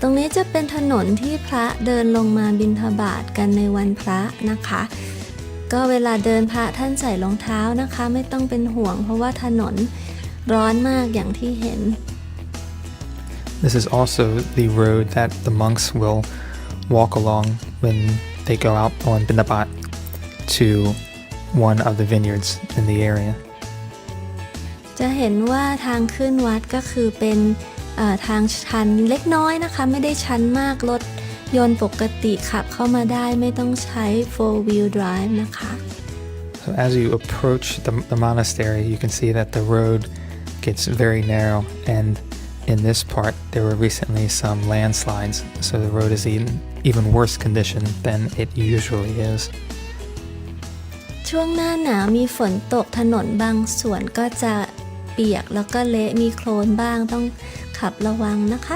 ตรงนี้จะเป็นถนนที่พระเดินลงมาบิณฑบาตกันในวันพระนะคะ ก็เวลาเดินพระท่านใส่รองเท้านะคะ ไม่ต้องเป็นห่วง เพราะว่าถนนร้อนมากอย่างที่เห็น This is also the road that the monks will walk along when they go out on Bindabat to one of the vineyards in the area. จะเห็นว่าทางขึ้นวัดก็คือเป็นเอ่อ ทางชันเล็กน้อยนะคะ ไม่ได้ชันมากรถยนต์ปกติขับเข้ามาได้ไม่ต้องใช้ four wheel drive นะคะ So as you approach the, the monastery, you can see that the road gets very narrow, and in this part, there were recently some landslides, so the road is in even worse condition than it usually is. ช่วงหน้าหนาวมีฝนตกถนนบางส่วนก็จะเปียกแล้วก็เละมีโคลนบ้างต้อง ขับระวังนะคะ